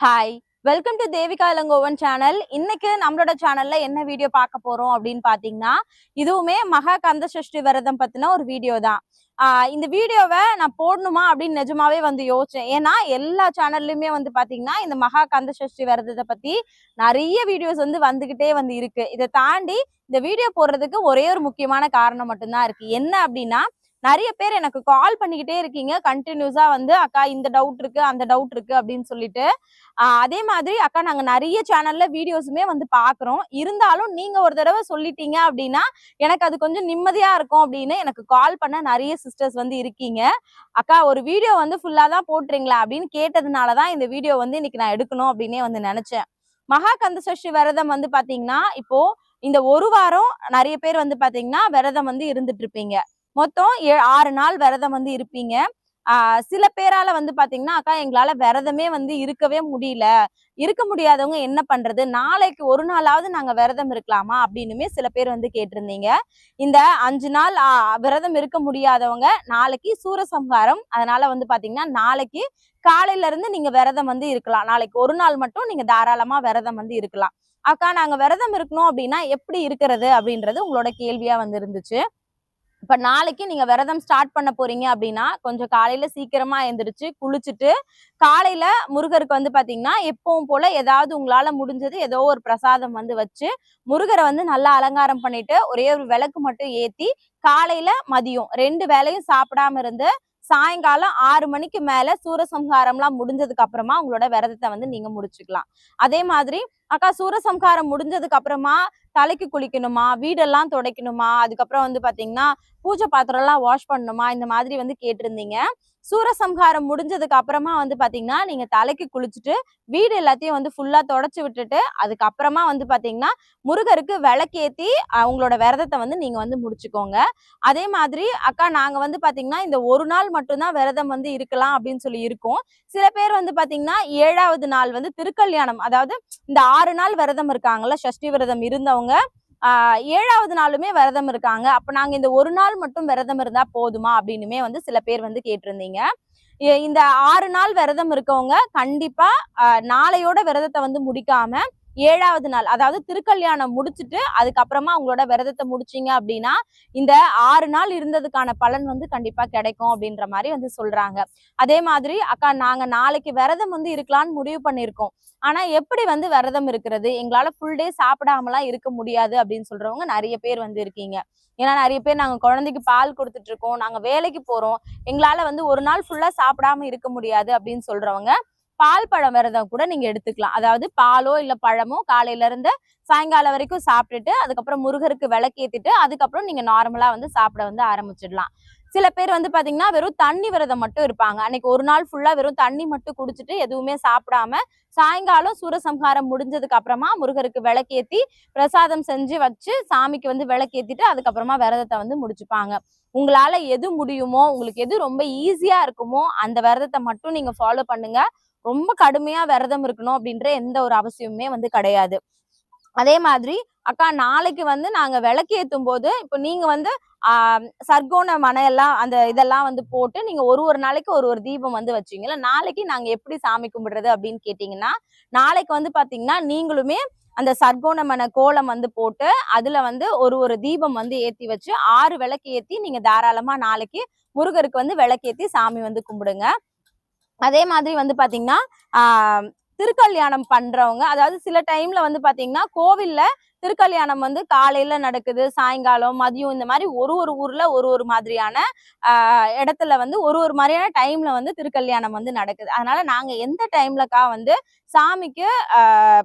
Hi welcome to Devika Ilangovan channel இன்னைக்கு நம்மளோட சேனல்ல என்ன வீடியோ பார்க்க போறோம் அப்படின்னு பாத்தீங்கன்னா இதுவுமே மகா கந்த சஷ்டி விரதம் பத்தின ஒரு வீடியோ தான். ஆஹ் இந்த வீடியோவை நான் போடணுமா அப்படின்னு நிஜமாவே வந்து யோசிச்சேன். ஏன்னா எல்லா சேனல்லையுமே வந்து பாத்தீங்கன்னா இந்த மகா கந்த சஷ்டி விரதத்தை பத்தி நிறைய வீடியோஸ் வந்து வந்துகிட்டே வந்து இருக்கு. இதை தாண்டி இந்த வீடியோ போடுறதுக்கு ஒரே ஒரு முக்கியமான காரணம் மட்டும்தான் இருக்கு. என்ன அப்படின்னா நிறைய பேர் எனக்கு கால் பண்ணிக்கிட்டே இருக்கீங்க. கண்டினியூஸா வந்து அக்கா இந்த டவுட் இருக்கு அந்த டவுட் இருக்கு அப்படின்னு சொல்லிட்டு. அதே மாதிரி அக்கா நாங்க நிறைய சேனல்ல வீடியோஸுமே வந்து பாக்குறோம். இருந்தாலும் நீங்க ஒரு தடவை சொல்லிட்டீங்க அப்படின்னா எனக்கு அது கொஞ்சம் நிம்மதியா இருக்கும் அப்படின்னு எனக்கு கால் பண்ண நிறைய சிஸ்டர்ஸ் வந்து இருக்கீங்க. அக்கா ஒரு வீடியோ வந்து ஃபுல்லா தான் போட்டுறீங்களா அப்படின்னு கேட்டதுனாலதான் இந்த வீடியோ வந்து இன்னைக்கு நான் எடுக்கணும் அப்படின்னே வந்து நினைச்சேன். மகா கந்த சஷ்டி விரதம் வந்து பாத்தீங்கன்னா இப்போ இந்த ஒரு வாரம் நிறைய பேர் வந்து பாத்தீங்கன்னா விரதம் வந்து இருந்துட்டு இருப்பீங்க. மொத்தம் ஏ- ஆறு நாள் விரதம் வந்து இருப்பீங்க. ஆஹ் சில பேரால வந்து பாத்தீங்கன்னா அக்கா எங்களால விரதமே வந்து இருக்கவே முடியல. இருக்க முடியாதவங்க என்ன பண்றது? நாளைக்கு ஒரு நாளாவது நாங்க விரதம் இருக்கலாமா? அப்படின்னுமே சில பேர் வந்து கேட்டிருந்தீங்க. இந்த அஞ்சு நாள் விரதம் இருக்க முடியாதவங்க நாளைக்கு சூரசம்ஹாரம். அதனால வந்து பாத்தீங்கன்னா நாளைக்கு காலையில இருந்து நீங்க விரதம் வந்து இருக்கலாம். நாளைக்கு ஒரு நாள் மட்டும் நீங்க தாராளமா விரதம் வந்து இருக்கலாம். அக்கா நாங்க விரதம் இருக்கணும் அப்படின்னா எப்படி இருக்கிறது அப்படின்றது உங்களோட கேள்வியா வந்து இருந்துச்சு. இப்ப நாளைக்கு நீங்க விரதம் ஸ்டார்ட் பண்ண போறீங்க அப்படின்னா கொஞ்சம் காலையில சீக்கிரமா எந்திரிச்சு குளிச்சுட்டு காலையில முருகருக்கு வந்து பாத்தீங்கன்னா எப்பவும் போல ஏதாவது உங்களால முடிஞ்சது ஏதோ ஒரு பிரசாதம் வந்து வச்சு முருகரை வந்து நல்லா அலங்காரம் பண்ணிட்டு ஒரே ஒரு விளக்கு மட்டும் ஏத்தி காலையில மதியம் ரெண்டு வேளையும் சாப்பிடாம இருந்து சாயங்காலம் ஆறு மணிக்கு மேல சூரசம்ஹாரம்லாம் முடிஞ்சதுக்கு அப்புறமா உங்களோட விரதத்தை வந்து நீங்க முடிச்சுக்கலாம். அதே மாதிரி அக்கா சூரசம்ஹாரம் முடிஞ்சதுக்கு அப்புறமா தலைக்கு குளிக்கணுமா வீடெல்லாம் துடைக்கணுமா அதுக்கப்புறம் வந்து பாத்தீங்கன்னா பூஜை பாத்திரம் எல்லாம் வாஷ் பண்ணணுமா இந்த மாதிரி வந்து கேட்டிருந்தீங்க. சூரசம்ஹாரம் முடிஞ்சதுக்கு அப்புறமா வந்து பாத்தீங்கன்னா நீங்க தலைக்கு குளிச்சுட்டு வீடு எல்லாத்தையும் வந்து ஃபுல்லா தொடச்சு விட்டுட்டு அதுக்கப்புறமா வந்து பாத்தீங்கன்னா முருகருக்கு விளக்கேத்தி அவங்களோட உங்களோட விரதத்தை வந்து நீங்க வந்து முடிச்சுக்கோங்க. அதே மாதிரி அக்கா நாங்க வந்து பாத்தீங்கன்னா இந்த ஒரு நாள் மட்டும்தான் விரதம் வந்து இருக்கலாம் அப்படின்னு சொல்லி இருக்கோம். சில பேர் வந்து பாத்தீங்கன்னா ஏழாவது நாள் வந்து திருக்கல்யாணம் அதாவது இந்த ஆறு நாள் விரதம் இருக்காங்கல்ல சஷ்டி விரதம் இருந்தவங்க ஆஹ் ஏழாவது நாளுமே விரதம் இருக்காங்க. அப்ப நாங்க இந்த ஒரு நாள் மட்டும் விரதம் இருந்தா போதுமா அப்படின்னுமே வந்து சில பேர் வந்து கேட்டிருந்தீங்க. இந்த ஆறு நாள் விரதம் இருக்கவங்க கண்டிப்பா நாளையோட விரதத்தை வந்து முடிக்காம ஏழாவது நாள் அதாவது திருக்கல்யாணம் முடிச்சிட்டு அதுக்கப்புறமா அவங்களோட விரதத்தை முடிச்சீங்க அப்படின்னா இந்த ஆறு நாள் இருந்ததுக்கான பலன் வந்து கண்டிப்பா கிடைக்கும் அப்படின்ற மாதிரி வந்து சொல்றாங்க. அதே மாதிரி அக்கா நாங்க நாளைக்கு விரதம் வந்து இருக்கலாம்னு முடிவு பண்ணியிருக்கோம். ஆனா எப்படி வந்து விரதம் இருக்கிறது? எங்களால ஃபுல் டே சாப்பிடாமலாம் இருக்க முடியாது அப்படின்னு சொல்றவங்க நிறைய பேர் வந்து இருக்கீங்க. ஏன்னா நிறைய பேர் நாங்க குழந்தைக்கு பால் கொடுத்துட்டு இருக்கோம் நாங்க வேலைக்கு போறோம். எங்களால வந்து ஒரு நாள் ஃபுல்லா சாப்பிடாம இருக்க முடியாது அப்படின்னு சொல்றவங்க பால் பழம் விரதம் கூட நீங்க எடுத்துக்கலாம். அதாவது பாலோ இல்ல பழமோ காலையில இருந்து சாயங்காலம் வரைக்கும் சாப்பிட்டுட்டு அதுக்கப்புறம் முருகருக்கு விளக்கேத்திட்டு அதுக்கப்புறம் நீங்க நார்மலா வந்து சாப்பிட வந்து ஆரம்பிச்சிடலாம். சில பேர் வந்து பாத்தீங்கன்னா வெறும் தண்ணி விரதம் மட்டும் இருப்பாங்க. அன்னைக்கு ஒரு நாள் ஃபுல்லா வெறும் தண்ணி மட்டும் குடிச்சிட்டு எதுவுமே சாப்பிடாம சாயங்காலம் சூரசம்ஹாரம் முடிஞ்சதுக்கு அப்புறமா முருகருக்கு விளக்கேத்தி பிரசாதம் செஞ்சு வச்சு சாமிக்கு வந்து விளக்கேத்திட்டு அதுக்கப்புறமா விரதத்தை வந்து முடிச்சுப்பாங்க. உங்களால எது முடியுமோ உங்களுக்கு எது ரொம்ப ஈஸியா இருக்குமோ அந்த விரதத்தை மட்டும் நீங்க ஃபாலோ பண்ணுங்க. ரொம்ப கடுமையா விரதம் இருக்கணும் அப்படின்ற எந்த ஒரு அவசியமுமே வந்து கிடையாது. அதே மாதிரி அக்கா நாளைக்கு வந்து நாங்க விளக்கேத்தும் போது இப்போ நீங்க வந்து ஆஹ் சர்க்கோண மனையெல்லாம் அந்த இதெல்லாம் வந்து போட்டு நீங்க ஒரு ஒரு நாளைக்கு ஒரு ஒரு தீபம் வந்து வச்சீங்கல்ல நாளைக்கு நாங்க எப்படி சாமி கும்பிடுறது அப்படின்னு கேட்டீங்கன்னா நாளைக்கு வந்து பாத்தீங்கன்னா நீங்களுமே அந்த சர்க்கோண மன கோலம் வந்து போட்டு அதுல வந்து ஒரு ஒரு தீபம் வந்து ஏத்தி வச்சு ஆறு விளக்கு ஏத்தி நீங்க தாராளமா நாளைக்கு முருகருக்கு வந்து விளக்கேத்தி சாமி வந்து கும்பிடுங்க. அதே மாதிரி வந்து பாத்தீங்கன்னா திருக்கல்யாணம் பண்றவங்க அதாவது சில டைம்ல வந்து பாத்தீங்கன்னா கோவில்ல திருக்கல்யாணம் வந்து காலையில நடக்குது சாயங்காலம் மதியம் இந்த மாதிரி ஒரு ஒரு ஊர்ல ஒரு ஒரு மாதிரியான ஆஹ் இடத்துல வந்து ஒரு ஒரு மாதிரியான டைம்ல வந்து திருக்கல்யாணம் வந்து நடக்குது. அதனால நாங்க எந்த டைம்லக்கா வந்து சாமிக்கு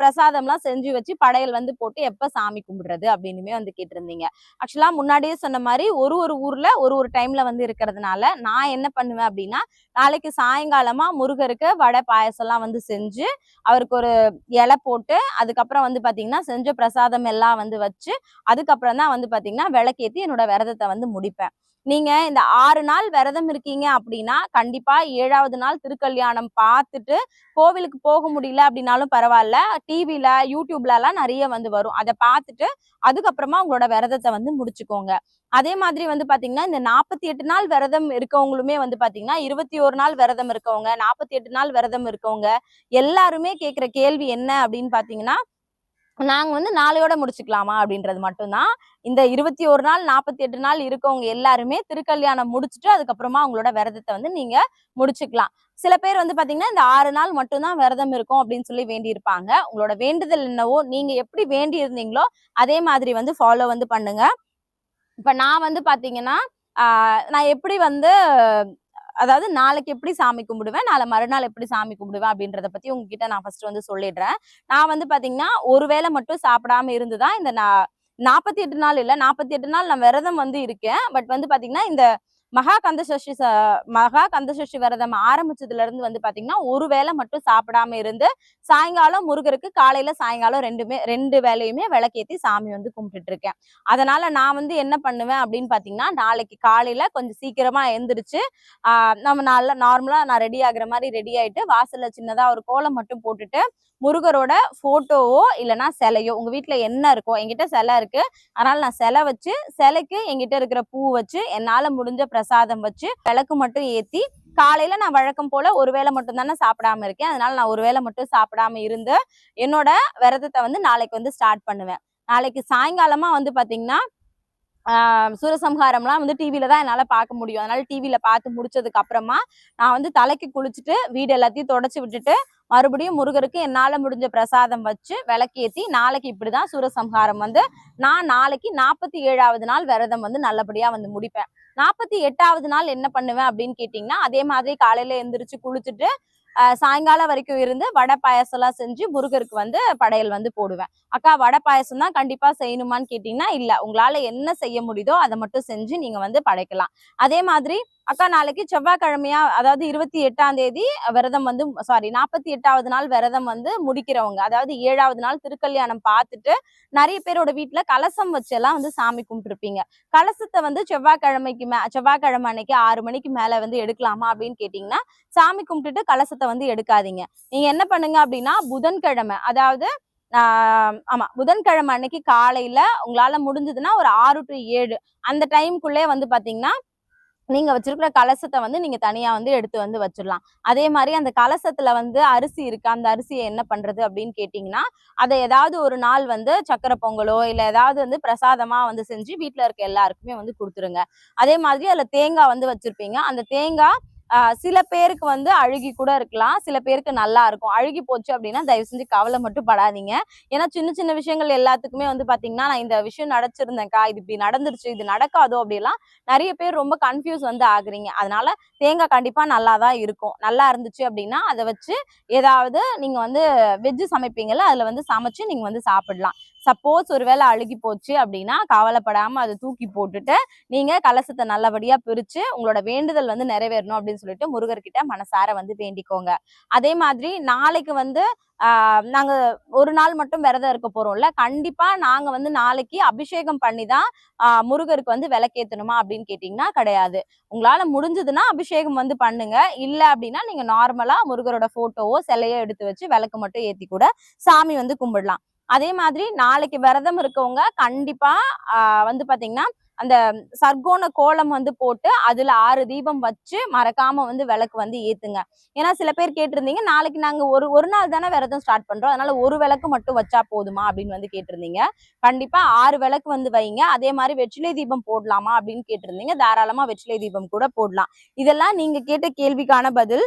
பிரசாதம்லாம் செஞ்சு வச்சு படையல் வந்து போட்டு எப்ப சாமி கும்பிடுறது அப்படின்னுமே வந்து கேட்டிருந்தீங்க. ஆக்சுவலா முன்னாடியே சொன்ன மாதிரி ஒரு ஒரு ஊர்ல ஒரு ஒரு டைம்ல வந்து இருக்கிறதுனால நான் என்ன பண்ணுவேன் அப்படின்னா நாளைக்கு சாயங்காலமா முருகருக்கு வடை பாயசம்லாம் வந்து செஞ்சு அவருக்கு ஒரு இலை போட்டு அதுக்கப்புறம் வந்து பாத்தீங்கன்னா செஞ்ச பிரசாதம் எல்லாம் வந்து வச்சு அதுக்கப்புறம் தான் வந்து பாத்தீங்கன்னா விளக்கேத்தி என்னோட விரதத்தை வந்து முடிப்பேன். நீங்க இந்த ஆறு நாள் விரதம் இருக்கீங்க அப்படின்னா கண்டிப்பா ஏழாவது நாள் திருக்கல்யாணம் பார்த்துட்டு கோவிலுக்கு போக முடியல அப்படின்னாலும் பரவாயில்ல. டிவில யூடியூப்ல எல்லாம் நிறைய வந்து வரும். அதை பார்த்துட்டு அதுக்கப்புறமா உங்களோட விரதத்தை வந்து முடிச்சுக்கோங்க. அதே மாதிரி வந்து பாத்தீங்கன்னா இந்த நாற்பத்தி எட்டு நாள் விரதம் இருக்கவங்களுமே வந்து பாத்தீங்கன்னா இருபத்தி ஒரு நாள் விரதம் இருக்கவங்க நாற்பத்தி எட்டு நாள் விரதம் இருக்கவங்க எல்லாருமே கேட்குற கேள்வி என்ன அப்படின்னு பாத்தீங்கன்னா நாங்கள் வந்து நாளையோட முடிச்சுக்கலாமா அப்படின்றது மட்டும்தான். இந்த இருபத்தி ஒரு நாள் நாற்பத்தி எட்டு நாள் இருக்கவங்க எல்லாருமே திருக்கல்யாணம் முடிச்சுட்டு அதுக்கப்புறமா அவங்களோட விரதத்தை வந்து நீங்க முடிச்சுக்கலாம். சில பேர் வந்து பாத்தீங்கன்னா இந்த ஆறு நாள் மட்டும்தான் விரதம் இருக்கும் அப்படின்னு சொல்லி வேண்டி இருப்பாங்க உங்களோட வேண்டுதல் என்னவோ நீங்க எப்படி வேண்டி இருந்தீங்களோ அதே மாதிரி வந்து ஃபாலோ வந்து பண்ணுங்க. இப்ப நான் வந்து பாத்தீங்கன்னா நான் எப்படி வந்து அதாவது நாளைக்கு எப்படி சாமி கும்பிடுவேன்? நாளை மறுநாள் எப்படி சாமி கும்பிடுவேன்? அப்படின்றத பத்தி உங்ககிட்ட நான் ஃபர்ஸ்ட் வந்து சொல்லிடுறேன். நான் வந்து பாத்தீங்கன்னா ஒருவேளை மட்டும் சாப்பிடாம இருந்துதான் இந்த நான் நாற்பத்தி எட்டு நாள் இல்ல நாற்பத்தி எட்டு நாள் நான் விரதம் வந்து இருக்கேன். பட் வந்து பாத்தீங்கன்னா இந்த மகா கந்த சஷ்டி ச மகா கந்த சஷ்டி விரதம் ஆரம்பிச்சதுல இருந்து வந்து பாத்தீங்கன்னா ஒரு வேளை மட்டும் சாப்பிடாம இருந்து சாயங்காலம் முருகருக்கு காலையில சாயங்காலம் ரெண்டுமே ரெண்டு வேலையுமே விளக்கேத்தி சாமி வந்து கும்பிட்டுட்டு இருக்கேன் அதனால நான் வந்து என்ன பண்ணுவேன் அப்படின்னு பாத்தீங்கன்னா நாளைக்கு காலையில கொஞ்சம் சீக்கிரமா எழுந்திரிச்சு ஆஹ் நம்ம நல்லா நார்மலா நான் ரெடி ஆகுற மாதிரி ரெடி ஆயிட்டு வாசல்ல சின்னதா ஒரு கோலம் மட்டும் போட்டுட்டு முருகரோட போட்டோவோ இல்லைன்னா சிலையோ உங்கள் வீட்டில் என்ன இருக்கோ என்கிட்ட சிலை இருக்குது அதனால் நான் சிலை வச்சு சிலைக்கு என்கிட்ட இருக்கிற பூ வச்சு என்னால் முடிஞ்ச பிரசாதம் வச்சு விளக்கு மட்டும் ஏற்றி காலையில் நான் வழக்கம் போல் ஒரு வேளை மட்டும் தானே சாப்பிடாம இருக்கேன். அதனால் நான் ஒரு வேளை மட்டும் சாப்பிடாம இருந்து என்னோட விரதத்தை வந்து நாளைக்கு வந்து ஸ்டார்ட் பண்ணுவேன். நாளைக்கு சாயங்காலமாக வந்து பார்த்திங்கன்னா சூரசம்ஹாரம்லாம் வந்து டிவியில தான் என்னால் பார்க்க முடியும். அதனால டிவியில பார்த்து முடிச்சதுக்கு அப்புறமா நான் வந்து தலைக்கு குளிச்சுட்டு வீடு எல்லாத்தையும் தொடச்சி விட்டுட்டு மறுபடியும் முருகருக்கு என்னால் முடிஞ்ச பிரசாதம் வச்சு விளக்கேத்தி நாளைக்கு இப்படிதான் சூரசம்ஹாரம் வந்து நான் நாளைக்கு நாற்பத்தி ஏழாவது நாள் விரதம் வந்து நல்லபடியாக வந்து முடிப்பேன். நாற்பத்தி எட்டாவது நாள் என்ன பண்ணுவேன் அப்படின்னு கேட்டிங்கன்னா அதே மாதிரி காலையில எந்திரிச்சு குளிச்சுட்டு சாயங்காலம் வரைக்கும் இருந்து வடை பாயசம் எல்லாம் செஞ்சு முருகருக்கு வந்து படையல் வந்து போடுவேன். அக்கா வடை பாயசம் தான் கண்டிப்பா செய்யணுமான்னு கேட்டீங்கன்னா இல்ல. உங்களால என்ன செய்ய முடியுதோ அதை மட்டும் செஞ்சு நீங்க வந்து படைக்கலாம். அதே மாதிரி அக்கா நாளைக்கு செவ்வாய்க்கிழமையா அதாவது இருபத்தி எட்டாம் தேதி விரதம் வந்து சாரி நாற்பத்தி எட்டாவது நாள் விரதம் வந்து முடிக்கிறவங்க அதாவது ஏழாவது நாள் திருக்கல்யாணம் பார்த்துட்டு நிறைய பேரோட வீட்டுல கலசம் வச்செல்லாம் வந்து சாமி கும்பிட்டுருப்பீங்க. கலசத்தை வந்து செவ்வாய்க்கிழமைக்கு மே செவ்வாய்க்கிழமை அன்னைக்கு ஆறு மணிக்கு மேல வந்து எடுக்கலாமா அப்படின்னு கேட்டீங்கன்னா சாமி கும்பிட்டுட்டு கலசத்தை வந்து எடுக்காதீங்க. நீங்க என்ன பண்ணுங்க அப்படின்னா புதன்கிழமை அதாவது ஆஹ் ஆமா புதன்கிழமை அன்னைக்கு காலையில உங்களால முடிஞ்சதுன்னா ஒரு ஆறு டு ஏழு அந்த டைம்குள்ளே வந்து பாத்தீங்கன்னா நீங்க வச்சிருக்கிற கலசத்தை வந்து நீங்க தனியா வந்து எடுத்து வந்து வச்சிடலாம். அதே மாதிரி அந்த கலசத்துல வந்து அரிசி இருக்கு அந்த அரிசியை என்ன பண்றது அப்படின்னு கேட்டீங்கன்னா அதை ஏதாவது ஒரு நாள் வந்து சக்கரை பொங்கலோ இல்ல ஏதாவது வந்து பிரசாதமா வந்து செஞ்சு வீட்டுல இருக்க எல்லாருக்குமே வந்து கொடுத்துருங்க. அதே மாதிரி அதுல தேங்காய் வந்து வச்சிருப்பீங்க. அந்த தேங்காய் சில பேருக்கு வந்து அழுகி கூட இருக்கலாம். சில பேருக்கு நல்லா இருக்கும். அழுகி போச்சு அப்படின்னா தயவு செஞ்சு கவலை மட்டும் படாதீங்க. ஏன்னா சின்ன சின்ன விஷயங்கள் எல்லாத்துக்குமே வந்து பாத்தீங்கன்னா நான் இந்த விஷயம் நடச்சிருந்தேன்க்கா இது இப்படி நடந்துருச்சு இது நடக்காதோ அப்படிலாம் நிறைய பேர் ரொம்ப கன்ஃபியூஸ் வந்து ஆகுறீங்க. அதனால தேங்காய் கண்டிப்பா நல்லா தான் இருக்கும். நல்லா இருந்துச்சு அப்படின்னா அதை வச்சு ஏதாவது நீங்க வந்து வெஜ்ஜு சமைப்பீங்கல்ல அதுல வந்து சமைச்சு நீங்க வந்து சாப்பிடலாம். சப்போஸ் ஒருவேளை அழுகி போச்சு அப்படின்னா கவலைப்படாம அதை தூக்கி போட்டுட்டு நீங்க கலசத்தை நல்லபடியா பிரிச்சு உங்களோட வேண்டுதல் வந்து நிறைவேறணும் அப்படின்னு சொல்லிட்டு முருகர்கிட்ட மனசார வந்து வேண்டிக்கோங்க. அதே மாதிரி நாளைக்கு வந்து நாங்கள் நாங்க ஒரு நாள் மட்டும் விரதம் இருக்க போறோம்ல கண்டிப்பா நாங்க வந்து நாளைக்கு அபிஷேகம் பண்ணி தான் முருகருக்கு வந்து விளக்கேத்தணுமா அப்படின்னு கேட்டீங்கன்னா கிடையாது. உங்களால முடிஞ்சதுன்னா அபிஷேகம் வந்து பண்ணுங்க. இல்ல அப்படின்னா நீங்க நார்மலா முருகரோட போட்டோவோ சிலையோ எடுத்து வச்சு விளக்கு மட்டும் ஏத்தி கூட சாமி வந்து கும்பிடலாம். அதே மாதிரி நாளைக்கு விரதம் இருக்கவங்க கண்டிப்பா வந்து பாத்தீங்கன்னா அந்த சர்க்கோண கோலம் வந்து போட்டு அதுல ஆறு தீபம் வச்சு மறக்காம வந்து விளக்கு வந்து ஏத்துங்க. ஏன்னா சில பேர் கேட்டிருந்தீங்க நாளைக்கு நாங்க ஒரு ஒரு நாள் தானே விரதம் ஸ்டார்ட் பண்றோம் அதனால ஒரு விளக்கு மட்டும் வச்சா போதுமா அப்படின்னு வந்து கேட்டிருந்தீங்க. கண்டிப்பா ஆறு விளக்கு வந்து வைங்க அதே மாதிரி வெற்றிலை தீபம் போடலாமா அப்படின்னு கேட்டிருந்தீங்க தாராளமா வெற்றிலை தீபம் கூட போடலாம். இதெல்லாம் நீங்க கேட்ட கேள்விக்கான பதில்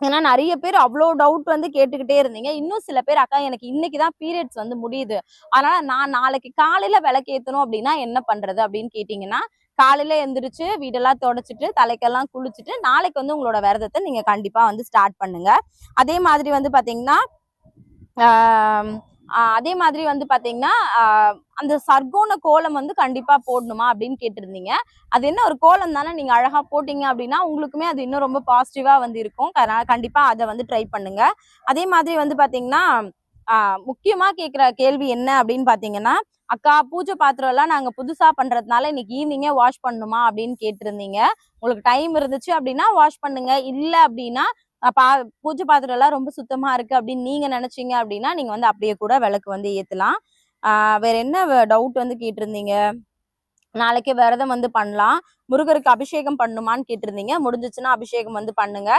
ஏன்னா நிறைய பேர் அவ்வளோ டவுட் வந்து கேட்டுக்கிட்டே இருந்தீங்க. இன்னும் சில பேர் அக்கா எனக்கு இன்னைக்கு தான் பீரியட்ஸ் வந்து முடியுது. அதனால நான் நாளைக்கு காலையில விளக்கேற்றணும் அப்படின்னா என்ன பண்றது? அப்படின்னு கேட்டீங்கன்னா காலையில எந்திரிச்சு வீடெல்லாம் தொடச்சிட்டு தலைக்கெல்லாம் குளிச்சுட்டு நாளைக்கு வந்து உங்களோட விரதத்தை நீங்க கண்டிப்பா வந்து ஸ்டார்ட் பண்ணுங்க. அதே மாதிரி வந்து பாத்தீங்கன்னா அதே மாதிரி வந்து பாத்தீங்கன்னா அந்த சர்க்கோன கோலம் வந்து கண்டிப்பா போடணுமா அப்படின்னு கேட்டிருந்தீங்க. அது என்ன ஒரு கோலம் தானே நீங்க அழகா போட்டீங்க அப்படின்னா உங்களுக்குமே அது இன்னும் ரொம்ப பாசிட்டிவா வந்து இருக்கும். அதனால கண்டிப்பா அதை வந்து ட்ரை பண்ணுங்க. அதே மாதிரி வந்து பாத்தீங்கன்னா முக்கியமா கேட்குற கேள்வி என்ன அப்படின்னு பாத்தீங்கன்னா அக்கா பூஜை பாத்திரம் எல்லாம் நாங்க புதுசா பண்றதுனால இன்னைக்கு ஈவினிங்கே வாஷ் பண்ணுமா அப்படின்னு கேட்டிருந்தீங்க. உங்களுக்கு டைம் இருந்துச்சு அப்படின்னா வாஷ் பண்ணுங்க. இல்ல அப்படின்னா பா பூஜை பாத்திரம் எல்லாம் ரொம்ப சுத்தமா இருக்கு அப்படின்னு நீங்க நினைச்சீங்க அப்படின்னா நீங்க வந்து அப்படியே கூட விளக்கு வந்து ஏத்தலாம். வேற என்ன டவுட் வந்து கேட்டிருந்தீங்க? நாளைக்கு விரதம் வந்து பண்ணலாம். முருகருக்கு அபிஷேகம் பண்ணுமான்னு கேட்டிருந்தீங்க. முடிஞ்சிச்சுன்னா அபிஷேகம் வந்து பண்ணுங்க.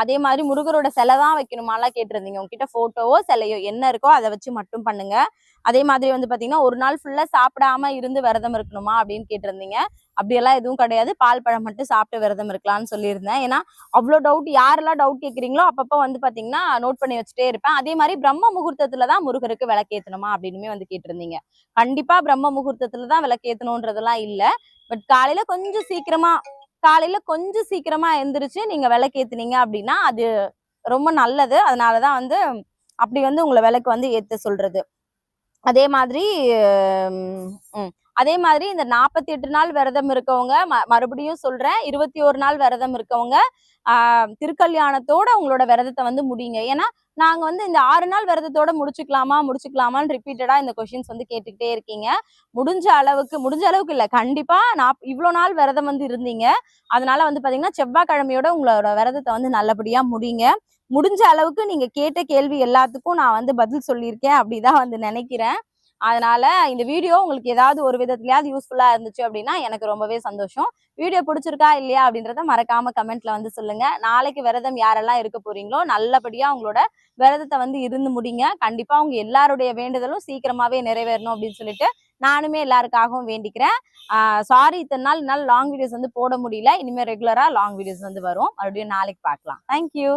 அதே மாதிரி முருகரோட சிலை தான் வைக்கணுமாலாம் கேட்டிருந்தீங்க. உங்ககிட்ட போட்டோவோ சிலையோ என்ன இருக்கோ அதை வச்சு மட்டும் பண்ணுங்க. அதே மாதிரி வந்து பாத்தீங்கன்னா ஒரு நாள் ஃபுல்லா சாப்பிடாம இருந்து விரதம் இருக்கணுமா அப்படின்னு கேட்டிருந்தீங்க. அப்படியெல்லாம் எதுவும் கிடையாது. பால் பழம் மட்டும் சாப்பிட்டு விரதம் இருக்கலாம்னு சொல்லியிருந்தேன். ஏன்னா அவ்வளோ டவுட் யாரெல்லாம் டவுட் கேட்குறீங்களோ அப்பப்போ வந்து பாத்தீங்கன்னா நோட் பண்ணி வச்சுட்டே இருப்பேன். அதே மாதிரி பிரம்ம முகூர்த்தத்துல தான் முருகருக்கு விளக்கேற்றணுமா அப்படின்னுமே வந்து கேட்டிருந்தீங்க. கண்டிப்பா பிரம்ம முகூர்த்தத்துல தான் விளக்கேற்றணுன்றதெல்லாம் இல்ல. பட் காலையில கொஞ்சம் சீக்கிரமா காலையில கொஞ்சம் சீக்கிரமா எந்திரிச்சு நீங்க விளக்கு ஏத்துனீங்க அப்படின்னா அது ரொம்ப நல்லது. அதனாலதான் வந்து அப்படி வந்து உங்களை விளக்கு வந்து ஏத்த சொல்றது. அதே மாதிரி உம், உம், அதே மாதிரி இந்த நாற்பத்தி எட்டு நாள் விரதம் இருக்கவங்க ம- மறுபடியும் சொல்றேன் இருபத்தி ஒரு நாள் விரதம் இருக்கவங்க ஆஹ் திருக்கல்யாணத்தோட உங்களோட விரதத்தை வந்து முடியுங்க ஏன்னா நாங்க வந்து இந்த ஆறு நாள் விரதத்தோட முடிச்சுக்கலாமா முடிச்சுக்கலாமான்னு ரிப்பீட்டடா இந்த கொஷின்ஸ் வந்து கேட்டுக்கிட்டே இருக்கீங்க. முடிஞ்ச அளவுக்கு முடிஞ்ச அளவுக்கு இல்ல கண்டிப்பா நான் இவ்வளவு நாள் விரதம் வந்து இருந்தீங்க. அதனால வந்து பாத்தீங்கன்னா செவ்வாய்க்கிழமையோட உங்களோட விரதத்தை வந்து நல்லபடியா முடியுங்க முடிஞ்ச அளவுக்கு நீங்க கேட்ட கேள்வி எல்லாத்துக்கும் நான் வந்து பதில் சொல்லியிருக்கேன் அப்படிதான் வந்து நினைக்கிறேன். அதனால இந்த வீடியோ உங்களுக்கு ஏதாவது ஒரு விதத்துலயாவது யூஸ்ஃபுல்லா இருந்துச்சு அப்படின்னா எனக்கு ரொம்பவே சந்தோஷம். வீடியோ பிடிச்சிருக்கா இல்லையா அப்படின்றத மறக்காம கமெண்ட்ல வந்து சொல்லுங்க. நாளைக்கு விரதம் யாரெல்லாம் இருக்க போறீங்களோ நல்லபடியா உங்களோட விரதத்தை வந்து இருந்து முடிங்க. கண்டிப்பா உங்க எல்லாருடைய வேண்டுதலும் சீக்கிரமாவே நிறைவேறணும் அப்படின்னு சொல்லிட்டு நானுமே எல்லாருக்காகவும் வேண்டிக்கிறேன். சாரி இத்தனை நாள் என்னால் லாங் வீடியோஸ் வந்து போட முடியல. இனிமேல் ரெகுலரா லாங் வீடியோஸ் வந்து வரும். மறுபடியும் நாளைக்கு பார்க்கலாம். தேங்க்யூ